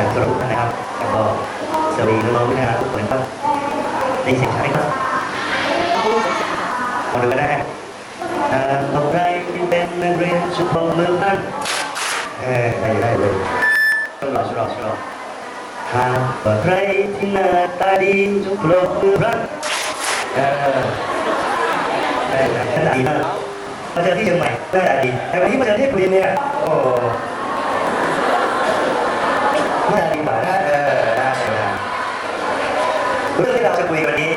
สวัสดีครับสวัสดีท่ารย์ทุกท่านนะครับแล้วก็สวัสดีน้องๆนะครับทุกคนครับได้ยินเสียงชัดไหมครับมาดูกันได้อ่าเรที่เป็นนักเรียนชุดของเมืองนั้นเออได้ได้เลยชอบชอบชอบหากว่าใครที่หน้าตาดีจุกโลกมือรักเออได้ได้ดีมากมาเจอที่เชียงใหม่ได้ได้ดีแต่วันนี้มาเจอที่กรีนเนี่ยโอ้ ไม่ได้ดีกว่านะเออได้ได้เรื่องที่เราจะคุยวันนี้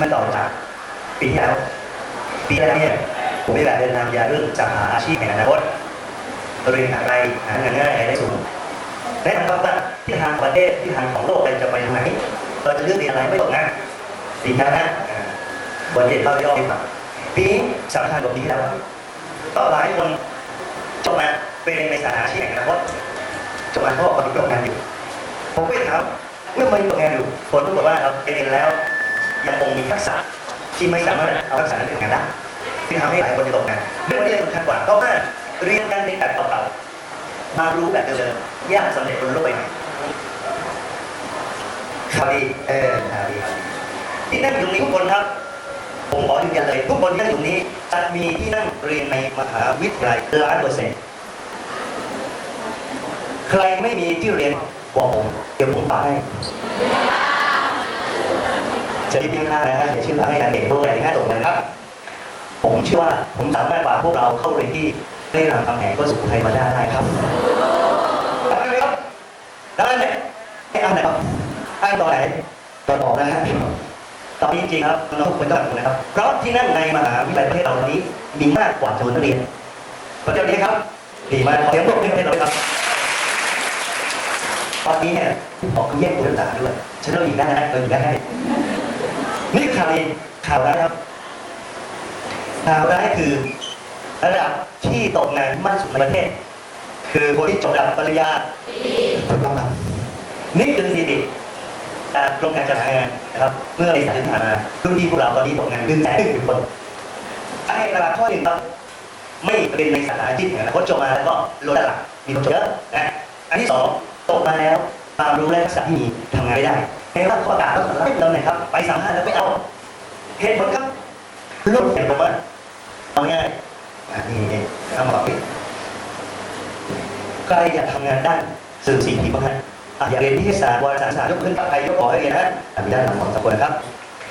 มันต่อจากปีที่แล้วปีที่แล้วเนี่ยผมมีแบบเดินทางยาเรื่องจะหาอาชีพในอนาคตเรียนอะไรหางานง่ายได้สูงแนะนำว่าที่ทางประเทศที่ทางของโลกเราจะไปทางไหนเราจะเลือกเรียนอะไรไม่ตกนะปีที่แล้วนะอ่าวันเด็กเราย่อดีกว่าปีนี้สำคัญกว่าปีที่แล้วต่อหลายคนจบมาเป็นในสาขาอาชีพในอนาคต จบมาเขาบอกว่าตกงานอยู่ ผมก็ไปถามเมื่อมันตกงานอยู่ผลปรากฏว่าเราเรียนแล้ว ยังคงมีทักษะที่ไม่สามารถเอาทักษะนั้นไปทำงานได้ที่ทำให้หลายคนตกงานเรื่องนี้สำคัญกว่าเพราะว่าเรียนการเรียนแบบเก่าๆมารู้แบบเดิมยากสำเร็จบนโลกใบใหม่ข่าวดีเออข่าวดีข่าวดีที่นั่งอยู่นี้ทุกคนครับ ผมขอยืนยันเลยทุกคนที่นั่งอยู่นี้จะมีที่นั่งเรียนในมหาวิทยาลัยล้านเปอร์เซ็นต์ ใครไม่มีที่เรียนบอกผมเดี๋ยวผมฝากให้จะรีบยิ่งหน้านะฮะเดี๋ยวชื่อฝากให้การเด็กด้วยนะฮะตรงนั้นครับ ผมเชื่อว่าผมสามารถฝาพวกเราเข้าเรียนที่ได้รามคำแหงก็สุขไทยมาได้ได้ครับได้ไหมครับได้ไหมให้อ่านหนครับอ่านตอนไหนตอนออกนะฮะตอนนี้จริงๆครับน้องทุกคนต้องรู้นะครับ เพราะที่นั่นในมหาวิทยาลัยประเทศเรานนี้ มีมากกว่าจำนวนนักเรียนขอเจ้านี้ครับดีมากขอเสียงปรบมือให้เราครับ ตอนนี้เนี่ยบอกเขาแยกตัวต่างด้วยฉันเราอีกได้นะเราอีกได้ให้นี่ข่าวดีข่าวร้ายครับข่าวร้ายคือระดับที่ตกงานมากสุดในประเทศ คือคนที่จบระดับปริญญาถูกต้องครับนี่คือสถิติกรมการจัดหางานนะครับเมื่อในสายที่ผ่านมารุ่นที่พวกเราตอนนี้ตกงานหนึ่งแสนหนึ่งคนสาเหตุหลักข้อหนึ่งครับไม่เป็นในสาขาอาชีพแห่งอนาคตจบมาแล้วก็ลดระดับมีคนจบเยอะนะอันที่สอง ตกมาแล้วความรู้และทักษะที่มีทำงานไม่ได้ในว่าข้อตาต้องรับเราหน่ยครับ ไปสัมภาษณ์แล้วไม่เอาเหตุผลครับลดเห็นผมว่าเอาง่ายอะนี่นี่คำบอกผิดใครอยากทำงานด้านสื่อสิ่งที่บ้างฮะอยากเรียนนิเศาสตร์วารสารศาสตร์ยกขึ้นกับใครยกขอให้เรียนนะมีด้านหลังของสกุลนะครับ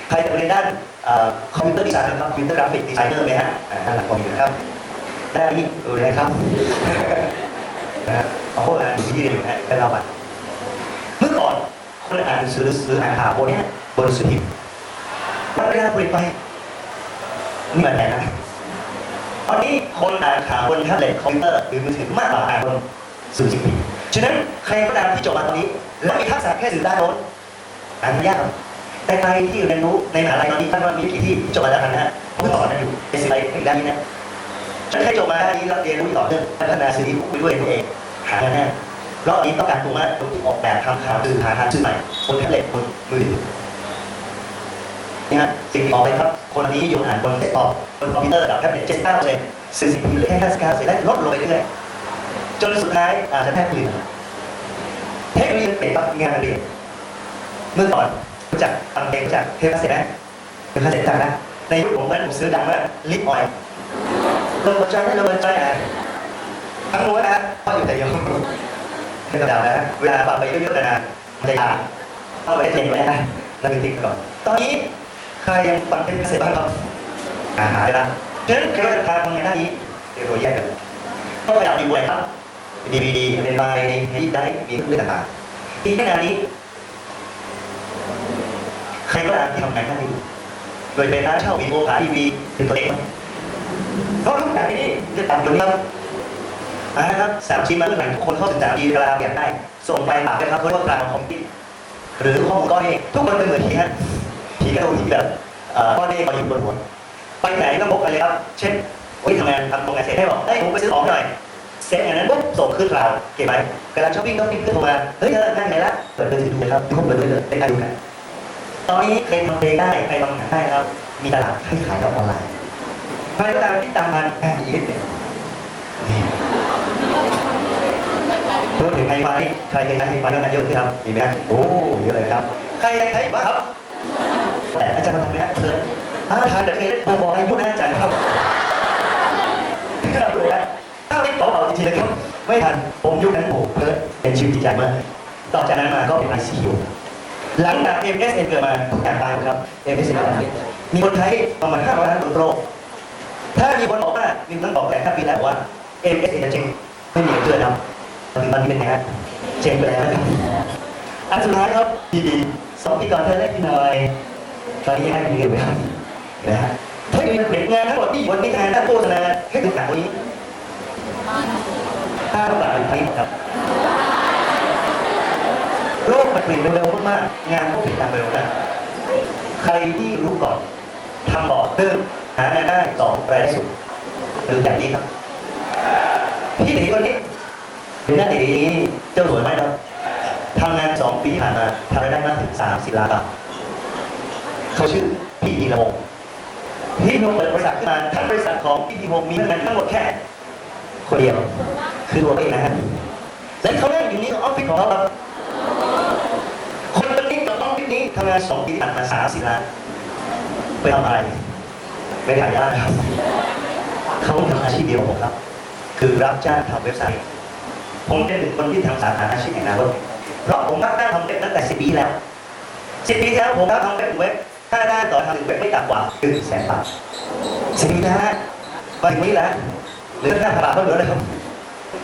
ใครจะเรียนด้านคอมพิวเตอร์ดีไซน์นะครับคอมพิวเตอร์กราฟิกดีไซเนอร์ไหมฮะด้านหลังคอมพิวเตอร์ครับได้นี่ดูเลยครับ ที่เรียนอยู่นะไปเราบัตรเมื่อก่อนคนอ่านหนังสือหรืออ่านข่าวพวกเนี้ยบนหนังสือพิมพ์มันเวลาเปลี่ยนไปนี่มันแน่นะตอนนี้คนอ่านข่าวบนแท็บเล็ตคอมพิวเตอร์หรือมือถือมากกว่าอ่านบนสื่อสิ่งพิมพ์ฉะนั้นใครก็ตามที่จบมาตอนนี้ และมีทักษะแค่สื่อด้านโน้นอ่านไม่ยากครับแต่ใครที่เรียนรู้ในมหาลัยตอนนี้ท่านว่ามีวิธีที่จบมาแล้วกันนะฮะผมก็สอนนะอยู่เป็นสิ่งใดในด้านนี้นะฉันแค่จบมาด้านนี้แล้วเรียนรู้ต่อเนื่องพัฒนาสิ่งที่ไปด้วยตัวเองหางานแน่เพ รอันนี้ต้องการตัวมากต้องออกแบบทำข่าวคือหาทางชื่อใหม่บนแท็บเล็ตบนมือถือนี่ฮะสิ่งที่อไปครับ คนนี้อยู่อ่านบนเซ็ตท็อบนคอมพิวเตอร์ระดับแท็บเล็ตเจ็ดเก้าเลยสื่อสิ่งพิมพ์เหลือแค่ห้าสิบเก้าเและลดลงไปเรื่อยจนสุดท้ายอาจจะแทบผลิตเทคโนโลยีเป็นปั๊บงานเรียนเมื่อก่อนรู้จักทำเพลงรู้จักเทปคาสเซ็ตไหมเป็นคาสเซ็ตจังนะในยุคผมนั้นผมซื้อดังมากลิปออยล์เราเปิดใจให้เราเปิดใจอะทั้งรู้นะพ่ออยู่แต่เดียว ไม่ต้องเดานะเวลาปรับไปเยอะๆนานๆมันจะยากเข้าไปเจ็บไว้นะเราเป็นติ๊กก่อน ตอนนี้ใครยังปั่นเป็นเกษตรบ้างครับอาหารนะฉะนั้นใครจะทำงานด้านนี้เดี๋ยวเราแยกกันต้องไปดับดีบวยครับดีวีดีเป็นไลน์ที่ได้มีเรื่องต่างๆที่งานนี้ใครก็ตามที่ทำงานด้านนี้โดยเป็นร้านเช่าวีโอขายทีวีเป็นตัวเองเพราะทุกอย่างที่นี่จะต่ำอยู่ครับ นะครับสามชิ้นมาเรื่องหลังทุกคนเข้าถึงสามดีกลาอยากได้ ส่งไปฝากด้วยครับเพราะว่ากลางของพี่หรือข้อมูลก้อนเองทุกคนเป็นเหมือนผีฮะผีกระโดดผีแบบก้อนเองมาอยู่บนหัวไปไหนก็พกกันเลยครับ เช่นโอ้ยทำงานทำโรงงานเสร็จให้บอกเฮ้ยผมไปซื้อของหน่อยเซ็ตอย่างนั้นปุ๊บส่งขึ้นเราเก็บไว้กำลังช้อปปิ้งก็ปิ้งขึ้นมาเฮ้ยเธอนั่งไหนละเปิดมือถือดูครับทุกคนเปิดเลยเป็นใครดูนะตอนนี้ใครทำเพลงได้ใครทำหนังได้ครับ มีตลาดให้ขายกับออนไลน์ใครก็ตามที่ตามมันอะอีกนิดหนึ่งนี่พูด ถึงไฮไฟใครเคยใช้ไฮไฟกันเยอะไหมครับมีไหมฮะโอ้เยอะเลยครับ ใครใช้บ้างครับแต่อาจารย์มาทำไหมฮะเชิญอาทานแต่เคยมบอกให้พูดนะอาจารย์ครับครับเลยฮะถ้าไม่ตอบเอาจริงๆนะครับ ไม่ทันผมยุคนั้นโอ้โหเพิร์ดเป็นชีวิตจิตใจมากต่อจากนั้นมาก็เป็น ICU หลังจาก MSN เกิดมาทุกอย่างตายครับ MSN เกิดมามีคนใช้ประมาณ500ล้านคนโลกถ้ามีคนบอกว่ามีคนบอกแต่5ปีแล้วบอกว่า MSN จะเจ๊งไม่มีเกิดครับ ตอนนี้มันเป็นไงฮะเจ๊งไปแล้วนะครับอันสุดท้ายครับดีดีสองปีก่อนเธอได้กินหน่อยตอนนี้ยังให้กินอยู่ไหมครับนะฮะถ้ามีเด็กงานทั้งหมดที่อยู่บนนี้งานด้านโฆษณาแค่ถึงขนาดนี้ห้าบาทเป็นพันครับโลกมันเปลี่ยนเร็วมากๆงานก็เปลี่ยนตามเร็วนะใครที่รู้ก่อนทำบอกเริ่มหางานได้สองรายได้สูงหรืออย่างนี้ครับพี่ตีคนนี้ เป็นหน้าตีเจ้าสวยไหมครับทำงานสองปีผ่านมาทำรายได้มากถึงสามสิบล้านบาทเขาชื่อพี่พีระวงพี่พีระวงเปิดบริษัทขึ้นมาทั้งบริษัทของพี่พีระวงมีพนักงานทั้งหมดแค่คนเดียว คือตัวเองนะฮะและเขานั่งอยู่นี่ออฟฟิศของเขาครับคนคนนี้กับน้องคนนี้ทำงานสองปีผ่านมาสามสิบล้านไปทำอะไรไปขายยาครับ เขาทำอาชีพเดียวผมครับ คือรับจ้างทำเว็บไซต์ ผมเป็นหนึ่งคนที่ทำสาขาอาชีพแห่งอนาคตเพราะผมรับจ้างทำเว็บตั้งแต่สิบปีแล้วสิบปีแล้วผมรับทำเว็บเว็บถ้าได้ต่อทำเว็บไม่ต่ำกว่าหนึ่งแสนบาทสิบปีแล้วฮะมาถึงนี้แล้วเหลือแค่พันบาทเท่านั้นเลยครับ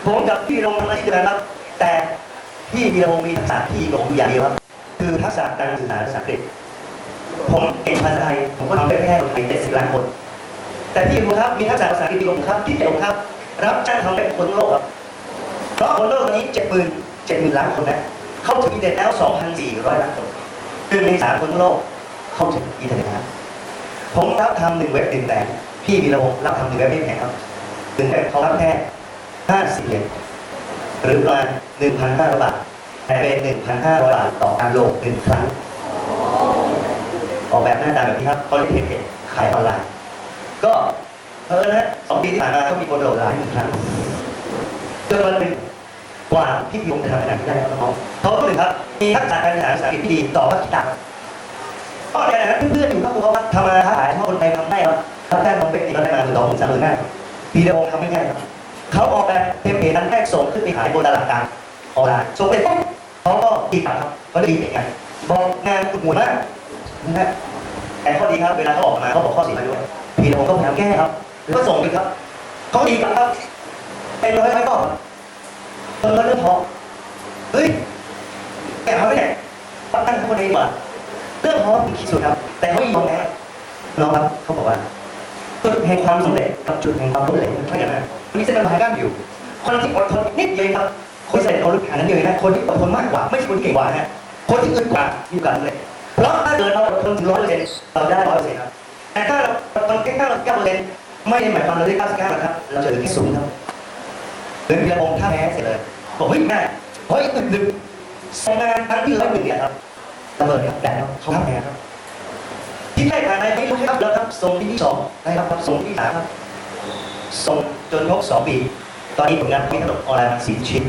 ผมกับพี่ลงทำอาชีพเดียวกันครับ แต่พี่มีระงมีทักษะที่ลงอยู่อย่างเดียวครับ คือทักษะการสื่อสารภาษาอังกฤษผมเก่งภาษาไทยผมก็ทำได้แค่คนไทยเจ็ดสิบล้านคน แต่ที่ผมครับมีทักษะภาษาอังกฤษดีกว่าผมครับที่เจ๋งครับ รับจ้างทำเป็นคนโลกครับ ราะคนโลกนนี้เจ็ดหมื่นเจ็ดหมื่นล้านคนนะเข้าถึงอินเทอร์เน็ตแล้วสองพันสี่ร้อยล้านคนคือในสามคนโลกเข้าถึงอินเทอร์เน็ตครับผมรับทำหนึ่งเว็บหนึ่งแต่พี่วีระวงรับทำหนึ่งเว็บไม่แพงครับหนึ่งเว็บเขารับแค่ห้าสิบเหรียญหรือประมาณหนึ่งพันห้าร้อยบาทแต่เป็นหนึ่งพันห้าร้อยบาทต่อการลดหนึ่งครั้ง ออกแบบหน้าตาแบบนี้ครับเขาเรียกเพจขายออนไลน์ ก็เออนะสองปีที่ผ่านมาก็มีคนโหลดหลายหนึ่งครั้งจนวันหนึ่ง กว่าที่พี่ยงจะทำขนาดนี้ได้ครับน้องเขาก็เลยครับ มีทักษะการสื่อสารภาษาอังกฤษที่ดีต่อว่ากีตาร์ก็ในขณะนั้นเพื่อนๆอยู่ก็กลัวว่าทำมาค้าขายถ้าคนไทยทำได้ครับทำได้ทำเป็นก็ได้มาหมื่นสองหมื่นสามหมื่นห้าปีเดียวทำไม่ง่ายครับเขาออกแบบเทมเพลตนั้นแรกส่งขึ้นไปขายบนตลาดกลางออนไลน์ส่งไปปุ๊บเขาก็ดีครับเขาดีเป็นไงบอกงานคุณหมุนมากนะฮะแต่ข้อดีครับเวลาเขาออกมาเขาบอกข้อเสียมาด้วยพี่น้องก็พยายามแก้ครับแล้วก็ส่งไปครับเขาดีกลับครับเป็นร้อยร้อยก็ เออเรื่องพอเฮ้ยแกเขาไม่ได้ปักตั้งคนเองดีกว่าเรื่องพอคือที่สุดครับ แต่เขายอมแพ้น้องครับเขาบอกว่าจุดแห่งความสำเร็จกับจุดแห่งความล้มเหลวเท่ากันนะมีเส้นบางกั้นอยู่ คนที่อดทนนิดเดียวครับ คนสำเร็จเอาลึกขนาดนั้นเดียนะคนที่อดทนมากกว่า ไม่ใช่คนที่เก่งกว่านะคนที่อึดกว่ามีโอกาสเร็จเพราะถ้าเกิดเราอดทนถึงร้อยเปอร์เซ็นต์เราได้ร้อยเปอร์เซ็นต์ครับแต่ถ้าเราอนแค่เก้าเก้าเปอร์เซ็นต์ไม่ได้หมายความเราได้เก้าสิบเก้าหรอครับ เราจะเหลือแค่ศูนย์ครับเหลือเพียงองค์ท่าแพ้เสร็จเลย บอกเฮ้ยแม่เฮ้ยตึกดึกสองงานทั้งที่ร้อยหนึ่งเนี่ยครับระเบิดครับแต่เขาทำไงครับที่ได้ผ่านไปไม่รู้ครับแล้วครับส่งที่สองนะครับครับส่งที่สามครับส่งจนครบสองปี ตอนนี้ผลงานพิมีขนมออนไลน์มาสี่ชิ้น